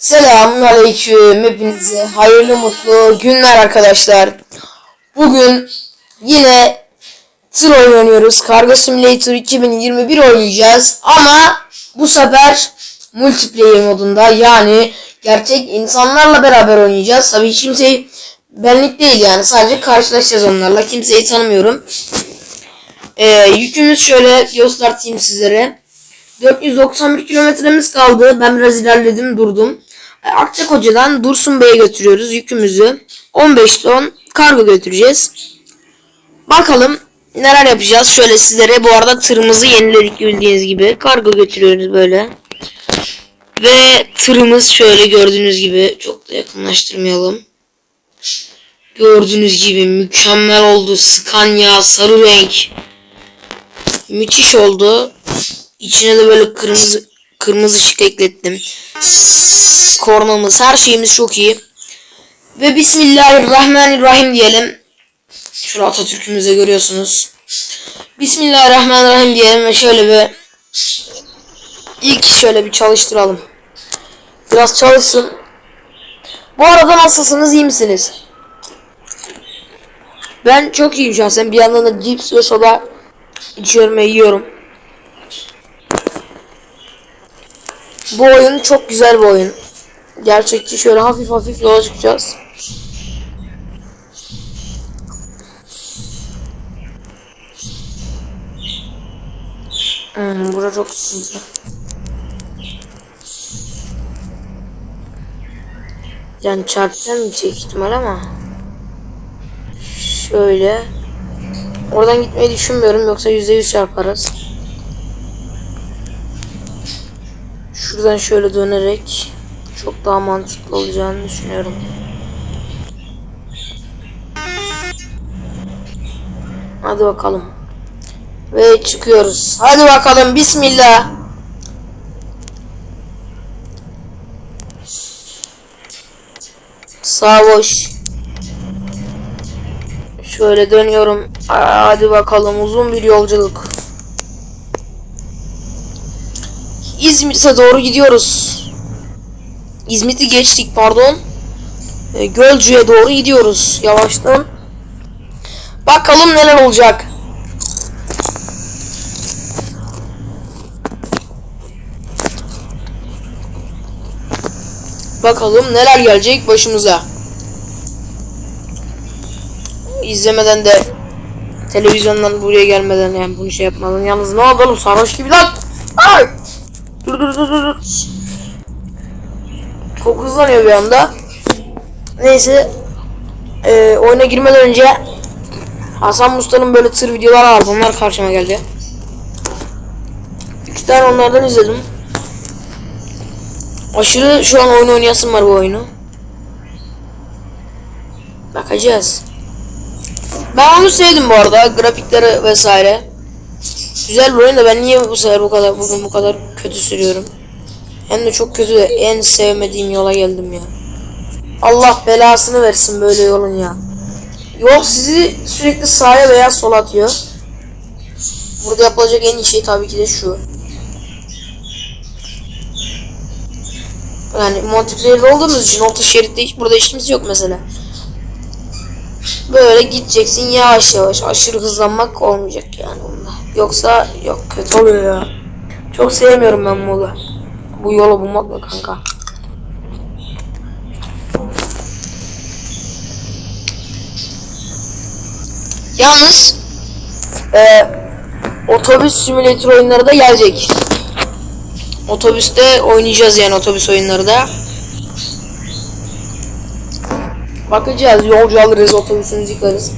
Selamun aleyküm hepinize hayırlı mutlu günler arkadaşlar. Bugün yine tır oynuyoruz. Kargo Simulator 2021 oynayacağız. Ama bu sefer multiplayer modunda yani gerçek insanlarla beraber oynayacağız. Tabii hiç kimseyi benlik değil yani sadece karşılaşacağız onlarla. Kimseyi tanımıyorum. Ee, yükümüz şöyle göstereyim sizlere. 491 kilometremiz kaldı. Ben biraz ilerledim durdum. Akçakoca'dan Dursun Bey'e götürüyoruz yükümüzü. 15 ton kargo götüreceğiz. Bakalım neler yapacağız. Şöyle sizlere bu arada tırımızı yeniledik bildiğiniz gibi. Kargo götürüyoruz böyle. Ve tırımız şöyle gördüğünüz gibi çok da yakınlaştırmayalım. Gördüğünüz gibi mükemmel oldu. Scania sarı renk. Müthiş oldu. İçine de böyle kırmızı kırmızı ışık eklettim. Kornamız, her şeyimiz çok iyi. Ve Bismillahirrahmanirrahim diyelim. Şurada Atatürk'ümüzü görüyorsunuz. Bismillahirrahmanirrahim diyelim ve şöyle bir ilk şöyle bir çalıştıralım. Biraz çalışsın. Bu arada nasılsınız? iyi misiniz? Ben çok iyiyim şahsen. Bir yandan da cips ve soda içiyorum ve yiyorum. Bu oyun çok güzel bir oyun. Gerçekçi şöyle hafif hafif yola çıkacağız. Hmm, bura çok sıkıntı. Yani çarpacağım yüksek ihtimal ama. Şöyle. Oradan gitmeyi düşünmüyorum yoksa %100 çarparız. Şuradan şöyle dönerek çok daha mantıklı olacağını düşünüyorum. Hadi bakalım. Ve çıkıyoruz. Hadi bakalım. Bismillah. Sağ boş. Şöyle dönüyorum. Hadi bakalım. Uzun bir yolculuk. İzmit'e doğru gidiyoruz. İzmit'i geçtik pardon. E, Gölcük'e doğru gidiyoruz yavaştan. Bakalım neler olacak. Bakalım neler gelecek başımıza. İzlemeden de televizyondan buraya gelmeden yani bunu şey yapmadan yalnız ne oğlum sarhoş gibi lan. Ay! Dur dur dur dur. dur. Bir anda. Neyse. Ee, oyuna girmeden önce Hasan Musta'nın böyle tır videoları vardı. Onlar karşıma geldi. İki tane onlardan izledim. Aşırı şu an oyun oynayasım var bu oyunu. Bakacağız. Ben onu sevdim bu arada. Grafikleri vesaire. Güzel bir oyun da ben niye bu sefer bu kadar bugün bu kadar kötü sürüyorum? Hem de çok kötü de en sevmediğim yola geldim ya. Allah belasını versin böyle yolun ya. Yol sizi sürekli sağa veya sola atıyor. Burada yapılacak en iyi şey tabii ki de şu. Yani multiplayer'de olduğumuz için orta şeritte hiç burada işimiz yok mesela. Böyle gideceksin yavaş yavaş aşırı hızlanmak olmayacak yani bunda. Yoksa yok kötü oluyor ya. Çok sevmiyorum ben yolu. Bu yolu bulmakla kanka. Yalnız e, otobüs simülatör oyunları da gelecek. Otobüste oynayacağız yani otobüs oyunları da. Bakacağız yolcu alırız otobüsümüzü yıkarız.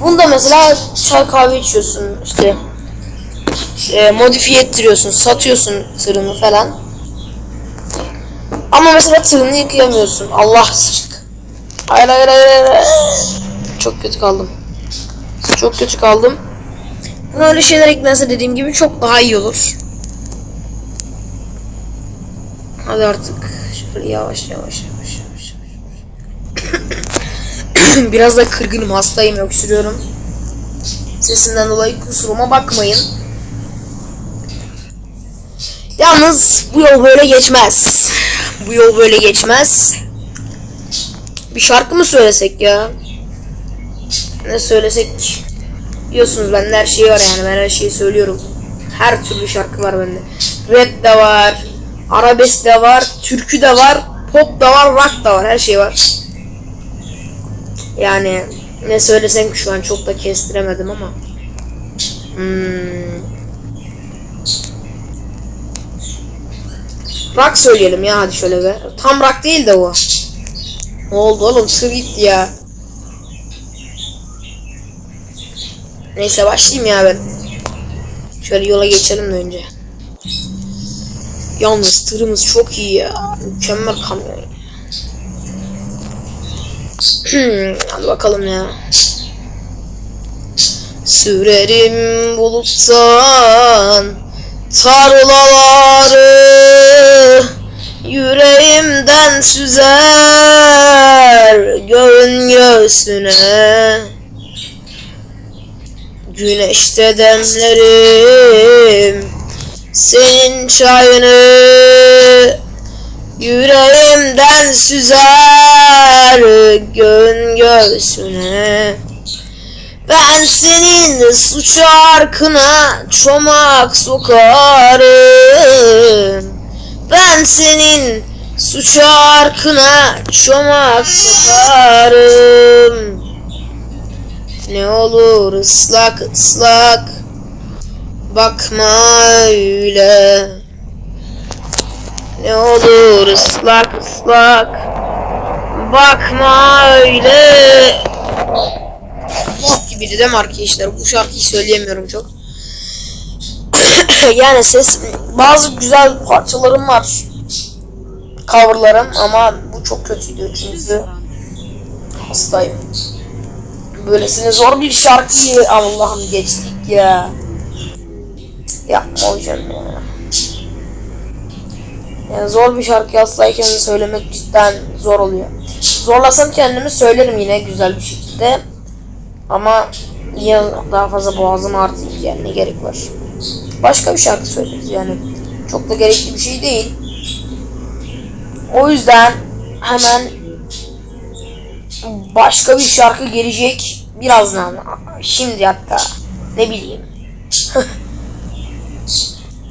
Bunda mesela çay kahve içiyorsun işte e, modifiye ettiriyorsun satıyorsun tırını falan. Ama mesela tırını yıkayamıyorsun. Allah sıçtık. Hayır hayır hayır hayır. Çok kötü kaldım. Çok kötü kaldım. Buna öyle şeyler eklense dediğim gibi çok daha iyi olur. Hadi artık şöyle yavaş yavaş yavaş yavaş. yavaş. Biraz da kırgınım, hastayım, öksürüyorum. Sesimden dolayı kusuruma bakmayın. Yalnız bu yol böyle geçmez. Bu yol böyle geçmez. Bir şarkı mı söylesek ya? Ne söylesek? Biliyorsunuz bende her şey var yani ben her şeyi söylüyorum. Her türlü şarkı var bende. Rap de var, arabesk de var, türkü de var, pop da var, rock da var, her şey var. Yani ne söylesem şu an çok da kestiremedim ama. Hmm. Rock söyleyelim ya hadi şöyle be. Tam rock değil de o. Ne oldu oğlum sır gitti ya. Neyse başlayayım ya ben. Şöyle yola geçelim de önce. Yalnız tırımız çok iyi ya. Mükemmel kamyon. Hadi bakalım ya. Sürerim buluttan tarlaları Yüreğimden süzer göğün göğsüne. Güneşte demlerim senin çayını Yüreğimden süzer göğün göğsüne Ben senin su çarkına çomak sokarım. Ben senin su çarkına çomak sokarım. Ne olur ıslak ıslak Bakma öyle. Ne olur ıslak ıslak Bakma öyle Gibiydi değil mi arkadaşlar? Bu şarkıyı söyleyemiyorum çok. yani ses bazı güzel parçalarım var. Coverlarım ama bu çok kötüydü çünkü hastayım. Böylesine zor bir şarkıyı Allah'ım geçtik ya. Yapma hocam ya. Yani zor bir şarkı hastayken de söylemek cidden zor oluyor. Zorlasam kendimi söylerim yine güzel bir şekilde. Ama niye daha fazla boğazım artık yani ne gerek var. Başka bir şarkı söyleriz yani. Çok da gerekli bir şey değil. O yüzden hemen başka bir şarkı gelecek birazdan. Şimdi hatta ne bileyim.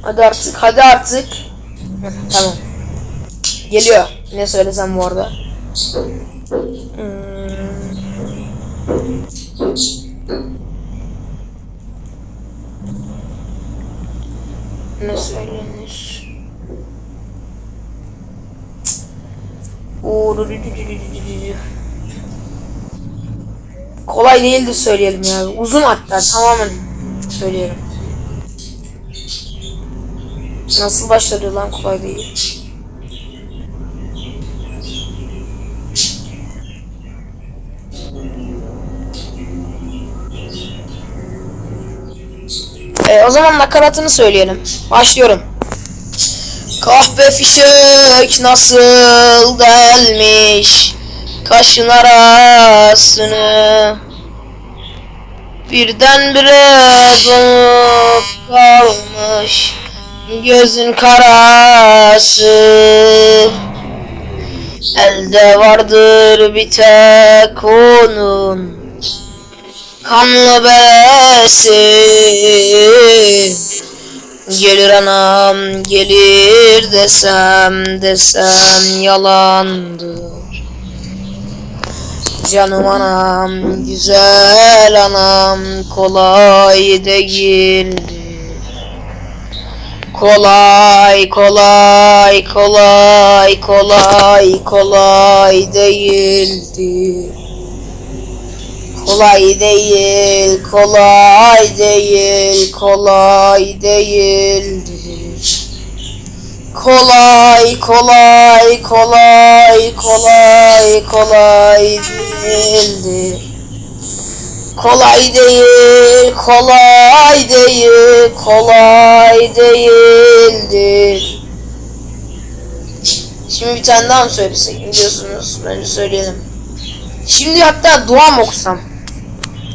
hadi artık hadi artık. tamam. Geliyor. Ne söylesem bu arada. Hmm. Ne söylenir? Kolay değildi söyleyelim ya. Uzun hatta tamamen söyleyelim. Nasıl başladı lan kolay değil. E, o zaman nakaratını söyleyelim. Başlıyorum. Kahpe fişek nasıl delmiş kaşın arasını Birdenbire donup kalmış gözün karası Elde vardır bir tek onun kanlı besi Gelir anam gelir desem desem yalandır. Canım anam güzel anam kolay değildir. Kolay kolay kolay kolay kolay değildir Kolay değil, kolay değil, kolay değildir. Kolay, kolay, kolay, kolay, kolay değildir. Kolay değil, kolay değil, kolay değildir. Şimdi bir tane daha mı söylesek biliyorsunuz? Bence söyleyelim. Şimdi hatta dua mı okusam?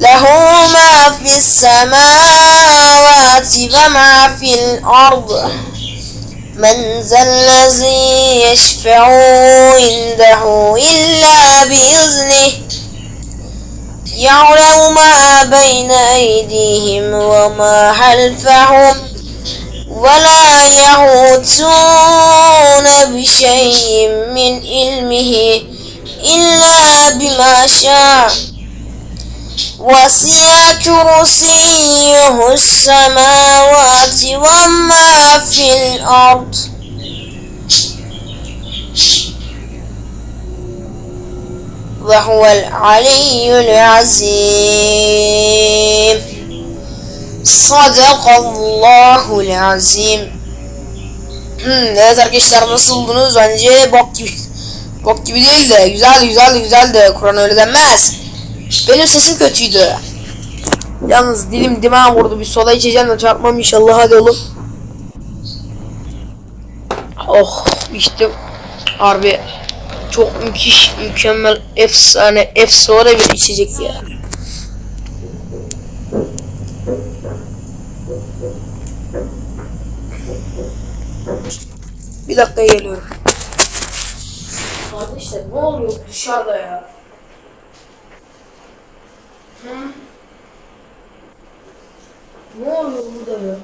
له ما في السماوات وما في الأرض. من ذا الذي يشفع عنده إلا بإذنه يعلم ما بين أيديهم وما خلفهم ولا يحوطون بشيء من علمه إلا بما شاء. وسع كرسيه السماوات وما في الأرض وهو العلي العظيم صدق الله العظيم Hmm, evet arkadaşlar nasıl buldunuz? Bence bok gibi. Bok gibi değil de güzeldi güzeldi güzeldi. Kur'an öyle denmez. Benim sesim kötüydü. Yalnız dilim dimağım vurdu. Bir soda içeceğim de çarpmam inşallah hadi oğlum. Oh içtim. Harbi çok müthiş, mükemmel, efsane, efsane bir içecek ya. Bir dakika geliyorum. Kardeşler ne oluyor dışarıda ya? Hı? Ne oluyor burada ya?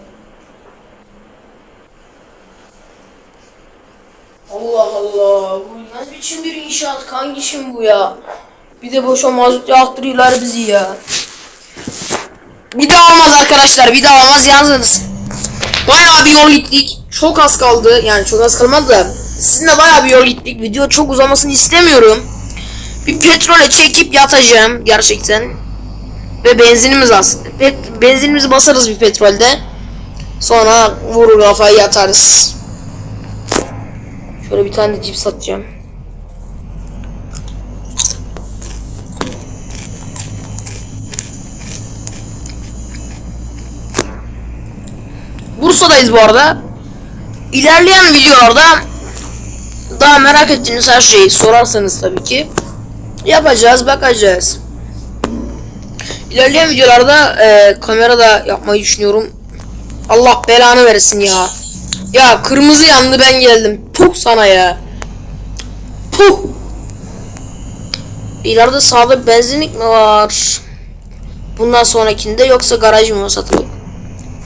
Allah Allah. Bu ne biçim bir inşaat kardeşim bu ya? Bir de boşa mazot yaktırıyorlar bizi ya. Bir daha olmaz arkadaşlar. Bir daha olmaz yalnız. Bayağı bir yol gittik. Çok az kaldı. Yani çok az kalmadı da. Sizinle bayağı bir yol gittik. Video çok uzamasını istemiyorum. Bir petrole çekip yatacağım gerçekten. Ve benzinimiz az. Pet- benzinimizi basarız bir petrolde. Sonra vurur kafayı yatarız. Şöyle bir tane cips atacağım. Bursa'dayız bu arada. İlerleyen videolarda daha merak ettiğiniz her şeyi sorarsanız tabii ki yapacağız, bakacağız. İlerleyen videolarda e, kamera da yapmayı düşünüyorum. Allah belanı versin ya. Ya kırmızı yandı ben geldim. Puh sana ya. Puh. İleride sağda benzinlik mi var? Bundan sonrakinde yoksa garaj mı satılık?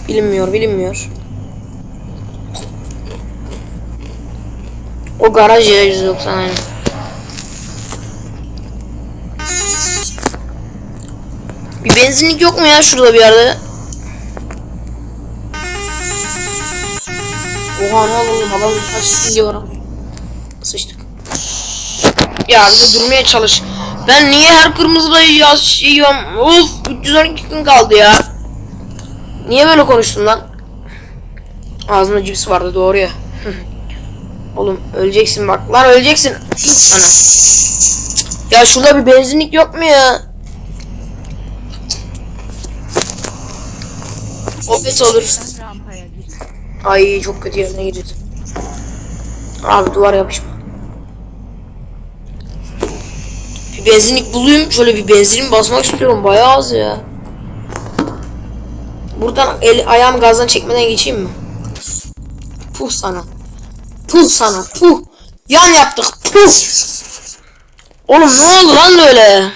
Bilinmiyor, bilinmiyor. O garaj ya 190 aynen. Bir benzinlik yok mu ya şurada bir yerde? Oha ne oğlum adam kaç diyorum. Sıçtık. Ya bize durmaya çalış. Ben niye her kırmızıda yaz yiyorum? Of 312 gün kaldı ya. Niye böyle konuştun lan? Ağzımda cips vardı doğru ya. Oğlum öleceksin bak. Lan öleceksin. Ana. Ya şurada bir benzinlik yok mu ya? Opet olur. rampaya git. Ay çok kötü yerine gidiyordu. Abi duvar yapışma. Bir benzinlik bulayım. Şöyle bir benzinim basmak istiyorum. Bayağı az ya. Buradan el ayağım gazdan çekmeden geçeyim mi? Puh sana. Puh sana. Puh. Yan yaptık. Puh. Oğlum ne oldu lan böyle?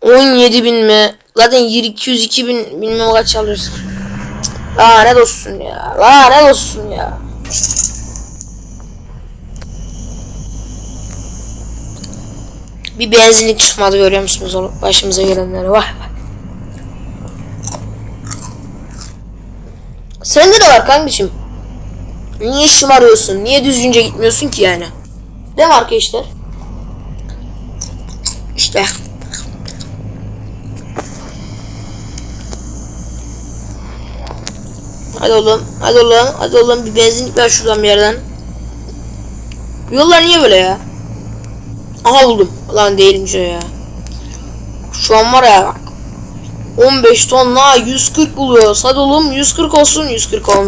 17 bin mi? Zaten 202 bin bilmem kaç alıyorsun. Lanet olsun ya. Lanet olsun ya. Bir benzinlik çıkmadı görüyor musunuz oğlum? Başımıza gelenleri. Vay vay. Sende de var kardeşim. Niye şımarıyorsun? Niye düzgünce gitmiyorsun ki yani? Değil mi arkadaşlar? İşte. Hadi oğlum, hadi oğlum, hadi oğlum bir benzinlik ver şuradan bir yerden. Yollar niye böyle ya? Aha buldum. Lan değilmiş ya. Şu an var ya bak. 15 tonla 140 buluyoruz. Hadi oğlum 140 olsun 140 olmuyor.